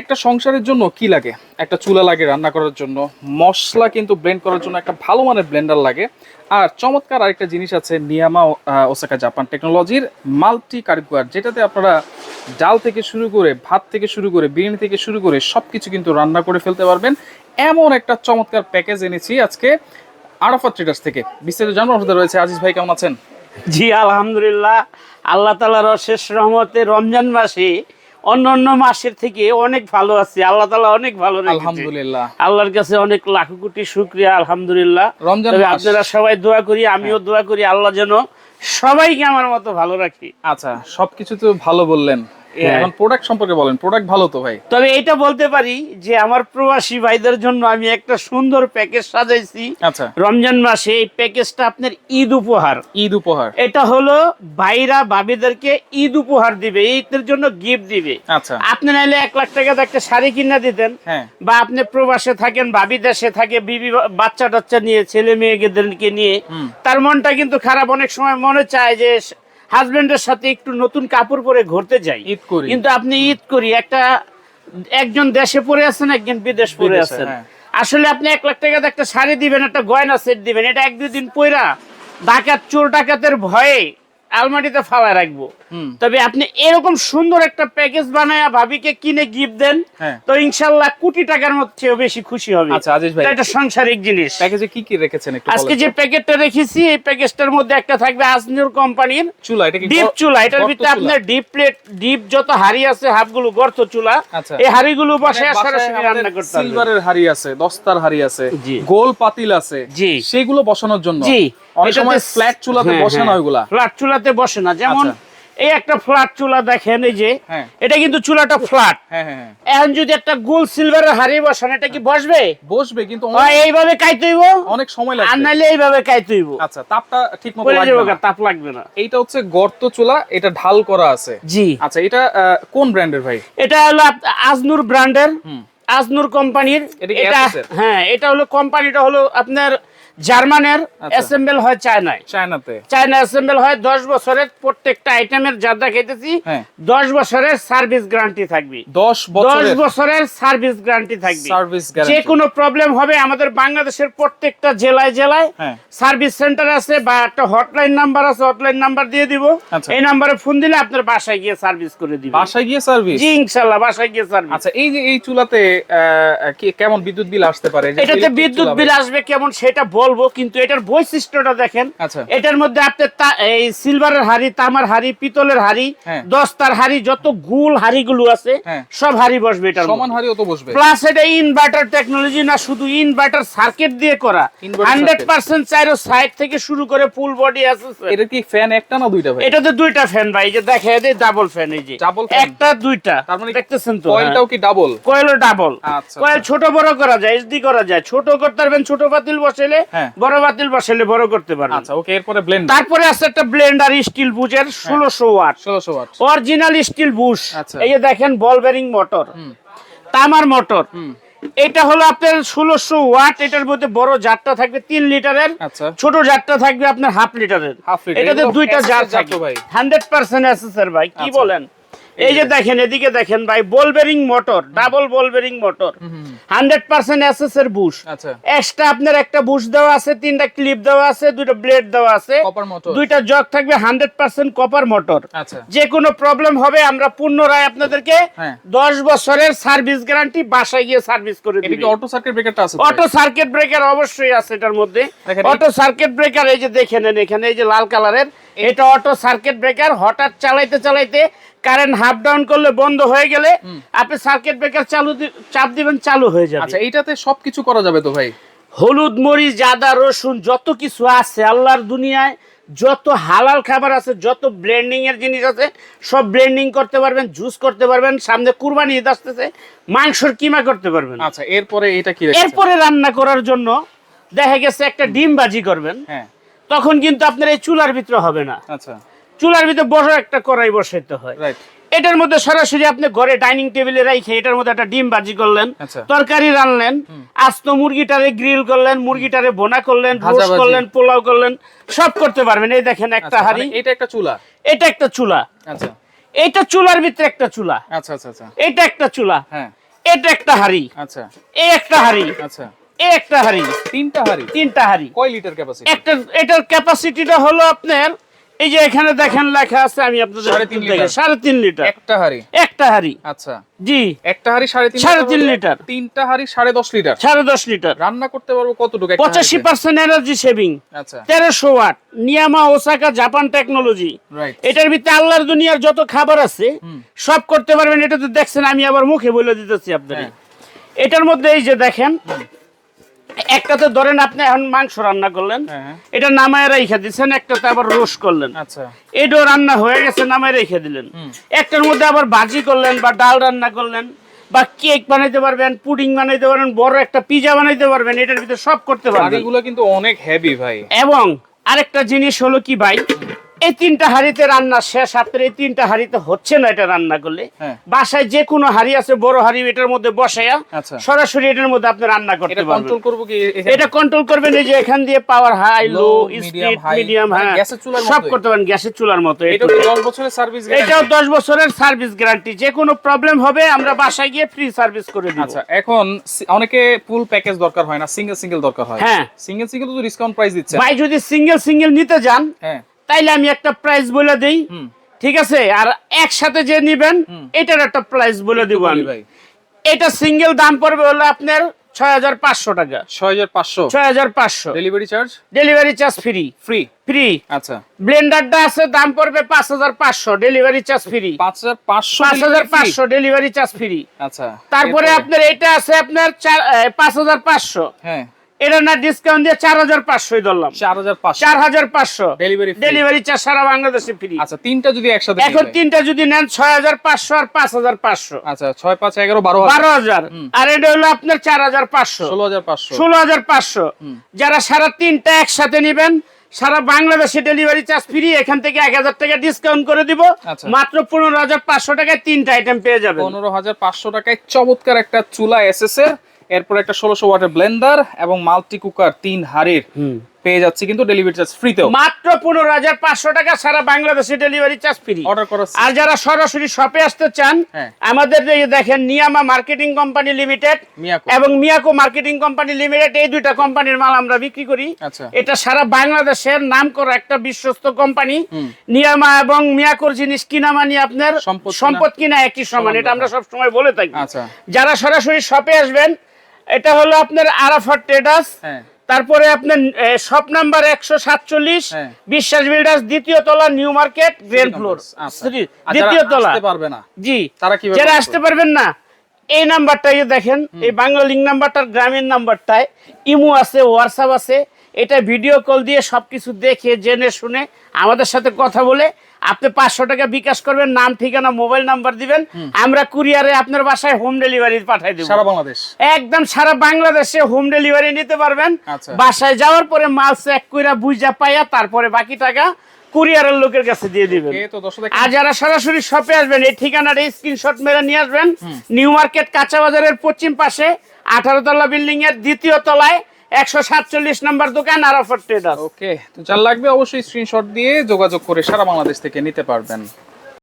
একটা সংসারের জন্য কি লাগে? একটা চুলা লাগে রান্না করার জন্য, মশলা কিন্তু ব্লেন্ড করার জন্য একটা ভালো মানের ব্লেন্ডার লাগে। আর চমৎকার আরেকটা জিনিস আছে নিয়ামা ওসাকা জাপান টেকনোলজির মাল্টি কারিকুয়ার যেটাতে আপনারা ডাল থেকে শুরু করে ভাত থেকে শুরু করে বিরিয়ানি থেকে শুরু করে সব কিছু কিন্তু রান্না করে ফেলতে পারবেন। এমন একটা চমৎকার প্যাকেজ এনেছি আজকে আরাফাত ট্রেডার্স থেকে। বিস্তারিত জানাব আপনাদের রয়েছে। আজিজ ভাই, কেমন আছেন? জি, আলহামদুলিল্লাহ। আল্লাহ তালার অশেষ রহমতে রমজান মাসে অন্য অন্য মাসের থেকে অনেক ভালো আছে। আল্লাহ তালা অনেক ভালো আলহামদুলিল্লাহ। আল্লাহর কাছে অনেক লাখ কোটি শুক্রিয়া আলহামদুলিল্লাহ। রমজান আপনারা সবাই দোয়া করি আমিও দোয়া করি আল্লাহ যেন সবাইকে আমার মতো ভালো রাখি। আচ্ছা সবকিছু তো ভালো বললেন। এখন প্রোডাক্ট সম্পর্কে বলেন প্রোডাক্ট ভালো তো ভাই? তবে এটা বলতে পারি যে আমার প্রবাসী ভাইদের জন্য আমি একটা সুন্দর প্যাকেজ সাজাইছি। আচ্ছা। রমজান মাসে এই প্যাকেজটা আপনার ঈদ উপহার। ঈদ উপহার। এটা হলো ভাইরা ভাবিদেরকে ঈদ উপহার দিবে ঈদের জন্য গিফট দিবে। আচ্ছা। আপনি নাইলে এক লাখ টাকা একটা শাড়ি কিনে দিতেন। হ্যাঁ। বা আপনি প্রবাসে থাকেন ভাবি দেশে থাকে বিবি বাচ্চা টাচ্চা নিয়ে ছেলে মেয়েদেরকে নিয়ে। তার মনটা কিন্তু খারাপ অনেক সময় মনে চায় যে হাজবেন্ডের সাথে একটু নতুন কাপড় পরে ঘুরতে যাই। ঈদ করি। কিন্তু আপনি ঈদ করি একটা একজন দেশে পরে আছেন একজন বিদেশ পরে আছেন। হ্যাঁ। আসলে আপনি এক লাখ টাকা একটা শাড়ি দিবেন একটা গয়না সেট দিবেন এটা এক দুই দিন পয়রা ডাকাত চোর ডাকাতের ভয়ে আলমারিতে ফালায় রাখব। তবে আপনি এরকম সুন্দর একটা প্যাকেজ বানায় ভাবিকে কিনে গিফট দেন হ্যাঁ। তো ইনশাল্লাহ কোটি টাকার মধ্যেও বেশি খুশি হবে। আচ্ছা আজিজ ভাই। এটা সাংসারিক জিনিস। প্যাকেজে কি কি রেখেছেন একটু আজকে যে প্যাকেটটা রেখেছি এই প্যাকেজটার মধ্যে একটা থাকবে আজনুর কোম্পানির চুলা এটা কি ডিপ চুলা। এটার ভিতরে আপনার ডিপ প্লেট ডিপ যত হাড়ি আছে হাফগুলো গর্ত চুলা। আচ্ছা। এই হাড়িগুলো বসে মানে বাসায় সরাসরি রান্না করতে সিলভারের হাড়ি আছে দস্তার হাড়ি আছে গোল পাতিল আছে। সেগুলো বসানোর জন্য। জি। অনেক সময় ফ্ল্যাট চুলাতে বসে না ওইগুলা? ফ্ল্যাট চুলাতে বসে না। যেমন আচ্ছা। এই একটা ফ্ল্যাট চুলা দেখেন এই যে হ্যাঁ। এটা কিন্তু চুলাটা ফ্ল্যাট হ্যাঁ হ্যাঁ হ্যাঁ। এখন যদি একটা গোল সিলভারের হাড়ি বসান এটা কি বসবে? বসবে কিন্তু এইভাবে কাইতইব অনেক সময় আর লাগবে নাইলে এইভাবে কাইতইব আচ্ছা তাপটা ঠিক মতো লাগবে না। তাপ লাগবে না। হচ্ছে গর্ত চুলা এটা ঢাল করা আছে। জি। আচ্ছা এটা কোন ব্র্যান্ডের ভাই? এটা হলো আজনুর ব্র্যান্ডের আজনুর কোম্পানির। এটা? হ্যাঁ এটা হলো কোম্পানিটা হলো আপনার জার্মানের আচ্ছা। অ্যাসেম্বল হয় চায়নায়। চায়নাতে? চায়না অ্যাসেম্বল হয় দশ বছরের প্রত্যেকটা আইটেমের যা দেখাইতেছি হ্যাঁ। দশ বছরের সার্ভিস গ্যারান্টি থাকবে। দশ দশ বছরের সার্ভিস গ্যারান্টি থাকবে। সার্ভিস যে কোনো প্রবলেম হবে আমাদের বাংলাদেশের প্রত্যেকটা জেলায় জেলায় হ্যাঁ। সার্ভিস সেন্টার আছে বা একটা হটলাইন নাম্বার আছে হটলাইন নাম্বার দিয়ে দিব। আচ্ছা। এই নাম্বারে ফোন দিলে আপনার বাসায় গিয়ে সার্ভিস করে দিবে। বাসায় গিয়ে সার্ভিস জি ইনশাল্লাহ বাসায় গিয়ে সার্ভিস আচ্ছা এই যে এই চুলাতে কেমন বিদ্যুৎ বিল আসতে পারে? এটাতে বিদ্যুৎ বিল আসবে কেমন সেটা বলব কিন্তু এটার বৈশিষ্ট্যটা দেখেন আচ্ছা। এটার মধ্যে আপনার তা- এই সিলভারের হাড়ি তামার হাড়ি পিতলের হাড়ি হ্যাঁ। দস্তার হাড়ি যত গুল হাড়িগুলো আছে হ্যাঁ। সব হাড়ি বসবে এটার সমান হারিও তো বসবে প্লাস এটা ইনভার্টার টেকনোলজি না শুধু ইনভার্টার সার্কিট দিয়ে করা Inverter হান্ড্রেড circuit। পার্সেন্ট চাইরো সাইড থেকে শুরু করে ফুল বডি আছে এটা কি ফ্যান একটা না দুইটা ভাই এটাতে দুইটা ফ্যান ভাই এই যে দেখে ডাবল ফ্যান এই যে? একটা দুইটা তার মানে দেখতেছেন তো কয়েলটাও কি ডাবল কয়েল ডাবল আচ্ছা, কয়েল। ছোট বড় করা যায় এসডি করা যায় ছোট করতে পারবেন ছোট পাতিল বসাইলে হ্যাঁ। বড় পাতিল বসাইলে বড় করতে পারবেন আচ্ছা ওকে এরপরে ব্লেন্ড তারপরে আছে একটা ব্লেন্ডার স্টিল বুজের ষোলোশো ওয়াট। ষোলোশো ওয়াট। Original still Bush. আচ্ছা। এই যে দেখেন বল বেরিং মোটর তামার মোটর এটা হলো আপনার ষোলোশো ওয়াট। এটার মধ্যে বড় জারটা থাকবে তিন লিটারের। আচ্ছা। ছোট জারটা থাকবে আপনার হাফ লিটারের। এটাতে দুইটা জার থাকবে। ভাই। হান্ড্রেড পার্সেন্ট আছে স্যার ভাই। কি আচ্ছা। বলেন? এই যে দেখেন এদিকে দেখেন ভাই ball bearing motor double ball bearing motor. Hundred percent SS এর বুশ আচ্ছা। এক্সট্রা আপনার একটা বুশ দেওয়া আছে তিনটা ক্লিপ দেওয়া আছে দুটো ব্লেড দেওয়া আছে। দুইটা জগ থাকবে হান্ড্রেড পার্সেন্ট কপার মোটর যে কোনো প্রবলেম হবে আমরা পুনরায় আপনাদেরকে হ্যাঁ। দশ বছরের সার্ভিস গ্যারান্টি বাসায় গিয়ে সার্ভিস করে দিবে। অটো সার্কিট ব্রেকারটা আছে অটো সার্কিট ব্রেকার অবশ্যই আছে এটার মধ্যে। অটো সার্কিট ব্রেকার এই যে দেখে নেন এখানে এই যে লাল কালারের এটা অটো সার্কিট ব্রেকার হঠাৎ চালাইতে চালাইতে কারেন্ট হাফ ডাউন করলে বন্ধ হয়ে গেলে আপনি সার্কিট ব্রেকার চালু চাপ দিবেন চালু হয়ে যাবে। আচ্ছা এইটাতে সবকিছু করা যাবে তো ভাই? হলুদ মরিচ আদা রসুন যত কিছু আছে আল্লাহর দুনিয়ায় যত হালাল খাবার আছে যত ব্লেন্ডিং এর জিনিস আছে সব ব্লেন্ডিং করতে পারবেন জুস করতে পারবেন সামনে কুরবানি ঈদ আসতেছে মাংসর কিমা করতে পারবেন। আচ্ছা এরপরে এটা কি এরপরে রান্না করার জন্য দেখা গেছে একটা ডিম বাজি করবেন হ্যাঁ। তখন কিন্তু আপনার এই চুলার ভিতরে হবে না। আচ্ছা। চুলার ভিতরে বড় একটা কড়াই বসাইতে হয়। এটার মধ্যে সরাসরি আপনি ঘরে ডাইনিং টেবিলে রেখে এটার মধ্যে একটা ডিম বাজি করলেন আচ্ছা। তরকারি রানলেন আস্ত মুরগিটারে গ্রিল করলেন মুরগিটারে বোনা করলেন রোস্ট করলেন পোলাও করলেন সব করতে পারবেন। এই দেখেন একটা আচ্ছা হাড়ি। মানে এটা একটা চুলা? এটা একটা চুলা। আচ্ছা। এটা চুলার ভিতরে একটা চুলা। আচ্ছা আচ্ছা আচ্ছা। এটা একটা চুলা। হ্যাঁ। এটা একটা হাড়ি। আচ্ছা। এই একটা হাড়ি। আচ্ছা। এই একটা হাড়ি। তিনটা হাড়ি? তিনটা হাড়ি। কয় লিটার ক্যাপাসিটি একটা এটার ক্যাপাসিটিটা হলো আপনার এই যে এখানে দেখেন লেখা আছে আমি আপনাদের সাড়ে তিন লিটার। একটা হাড়ি। একটা হাড়ি। আচ্ছা। জি। একটা হাড়ি সাড়ে তিন সাড়ে তিন লিটার। তিনটা হাড়ি সাড়ে দশ লিটার? সাড়ে দশ লিটার। রান্না করতে পারব কতটুকু? পঁচাশি পার্সেন্ট এনার্জি সেভিং আচ্ছা। তেরোশো ওয়াট। নিয়ামা ওসাকা জাপান টেকনোলজি এটার ভিতরে আল্লাহর দুনিয়ার যত খাবার আছে সব করতে পারবেন। এটা তো দেখছেন আমি আবার মুখে বলে দিতেছি আপনাকে হ্যাঁ। এটার মধ্যে এই যে দেখেন একটাতে ধরেন আপনি এখন মাংস রান্না করলেন হ্যাঁ। এটা নামায় রেখে দিচ্ছেন একটাতে আবার রোস করলেন। আচ্ছা। এটাও রান্না হয়ে গেছে নামায় রেখে দিলেন। একটার মধ্যে আবার ভাজি করলেন বা ডাল রান্না করলেন বা কেক বানাইতে পারবেন পুডিং বানাইতে পারবেন বড় একটা পিজা বানাইতে পারবেন এটার ভিতরে সব করতে পারবেন। এগুলো কিন্তু অনেক হেভি ভাই। এবং আরেকটা জিনিস হলো কি ভাই এই তিনটা হাড়িতে রান্না শেষ আপনার এই তিনটা হাড়িতে হচ্ছে না এটা রান্না করলে। হ্যাঁ। বাসায় যে কোনো হাড়ি আছে বড় হাড়ি এটার মধ্যে বসাইয়া আচ্ছা। সরাসরি এটার মধ্যে আপনি রান্না করতে পারবেন। কন্ট্রোল করব কি এটা কন্ট্রোল করবেন এই যে এখান দিয়ে power high low speed medium হ্যাঁ। গ্যাসের চুলার সব করতে পারেন গ্যাসের চুলার মতো। এটা। দশ বছরের সার্ভিস এটাও দশ বছরের সার্ভিস গ্যারান্টি যে কোনো প্রবলেম হবে আমরা বাসায় গিয়ে ফ্রি সার্ভিস করে দিব। আচ্ছা এখন অনেকে ফুল প্যাকেজ দরকার হয় না সিঙ্গেল সিঙ্গেল দরকার হয়। হ্যাঁ। সিঙ্গেল সিঙ্গেল তো ডিসকাউন্ট প্রাইস দিচ্ছে। ভাই যদি সিঙ্গেল সিঙ্গেল নিতে যান হ্যাঁ। তাইলে আমি একটা প্রাইস বলে দিই। ঠিক আছে? আর একসাথে যে নিবেন এটার একটা প্রাইস বলে দিব আমি। ভাই। এটা সিঙ্গেল দাম পড়বে হলো আপনার ছয় হাজার পাঁচশো টাকা। ছয় হাজার পাঁচশো? ছয় হাজার পাঁচশো। Delivery charge delivery charge free free free আচ্ছা। ব্লেন্ডারটা আছে দাম পড়বে পাঁচ হাজার পাঁচশো। ডেলিভারি চার্জ ফ্রি পাঁচ হাজার পাঁচশো পাঁচ হাজার পাঁচশো ডেলিভারি চার্জ ফ্রি আচ্ছা। তারপরে আপনার এটা আছে আপনার পাঁচ হাজার পাঁচশো। হ্যাঁ। এটা না ডিসকাউন্ট দিয়ে চার হাজার পাঁচশোই ধরলাম। চার হাজার চার হাজার পাঁচশো। Free। ডেলিভারি চার্জ সারা বাংলাদেশে ফ্রি আচ্ছা তিনটা যদি একসাথে এখন তিনটা যদি নেন ছয় হাজার পাঁচশো আর পাঁচ হাজার পাঁচশো। আচ্ছা ছয় পাঁচ এগারো বারো বারো হাজার। আর এটা হলো আপনার চার হাজার পাঁচশো। ষোলো হাজার পাঁচশো। ষোলো হাজার পাঁচশো। যারা সারা তিনটা একসাথে নেবেন সারা বাংলাদেশে ডেলিভারি চার্জ ফ্রি এখান থেকে এক হাজার টাকা ডিসকাউন্ট করে দিব। আচ্ছা। মাত্র পনেরো হাজার পাঁচশো টাকায় তিনটা আইটেম পেয়ে যাবেন। পনেরো হাজার পাঁচশো টাকায় চমৎকার একটা চুলা এসএস এর এরপর একটা ষোলোশো ওয়াটের ব্লেন্ডার এবং মাল্টি কুকার তিন হাড়ির পেয়ে যাচ্ছে কিন্তু ডেলিভারি চার্জ ফ্রিতে মাত্র পনেরো হাজার পাঁচশো টাকা সারা বাংলাদেশে ডেলিভারি চার্জ ফ্রি অর্ডার করা আর যারা সরাসরি শপে আসতে চান হ্যাঁ। আমাদের দেখেন নিয়ামা মার্কেটিং কোম্পানি লিমিটেড এবং মিয়াকো মার্কেটিং কোম্পানি লিমিটেড এই দুইটা কোম্পানির মাল আমরা বিক্রি করি। আচ্ছা। এটা সারা বাংলাদেশের নাম করা একটা বিশ্বস্ত কোম্পানি। নিয়ামা এবং মিয়াকোর জিনিস কিনা মানে আপনার সম্পদ কিনা- একই সমান এটা আমরা সব সময় বলে থাকি। আচ্ছা। যারা সরাসরি শপে আসবেন এটা হলো আপনার আরাফাত ট্রেডার্স হ্যাঁ। তারপরে আপনার সব নাম্বার একশো সাতচল্লিশ হ্যাঁ। বিশ্বাস বিল্ডার্স দ্বিতীয় তলা নিউ মার্কেট গ্রেন ফ্লোর। আচ্ছা। দ্বিতীয় তলা। পারবে না জি। তারা কি যারা আসতে পারবেন না এই নাম্বারটা দেখেন এই বাংলা লিঙ্ক নাম্বারটার গ্রামীণ নাম্বারটায় ইমো আছে হোয়াটসঅ্যাপ আছে এটা ভিডিও কল দিয়ে সবকিছু দেখে জেনে শুনে আমাদের সাথে কথা বলে আপনি পাঁচশো টাকা বিকাশ করবেন নাম ঠিকানা মোবাইল নাম্বার দিবেন। আমরা কুরিয়ারে আপনার বাসায় হোম ডেলিভারি পাঠাই দেবো। সারা বাংলাদেশ। একদম সারা বাংলাদেশে হোম ডেলিভারি নিতে পারবেন। আচ্ছা। বাসায় যাওয়ার পরে মাল চেক কইরা বুঝা পাইয়া তারপরে বাকি টাকা কুরিয়ারের লোকের কাছে দিয়ে দিবেন। আর যারা সরাসরি শপে আসবেন এই ঠিকানাটা স্ক্রিনশট মেরে নিয়ে আসবেন। নিউ মার্কেট কাঁচা বাজারের পশ্চিম পাশে আঠারো তলা বিল্ডিং এর দ্বিতীয় তলায় একশো সাতচল্লিশ নম্বর দোকান আরাফাত ট্রেডার্স ওকে তো যার লাগবে অবশ্যই স্ক্রিনশট দিয়ে যোগাযোগ করে সারা বাংলাদেশ থেকে নিতে পারবেন।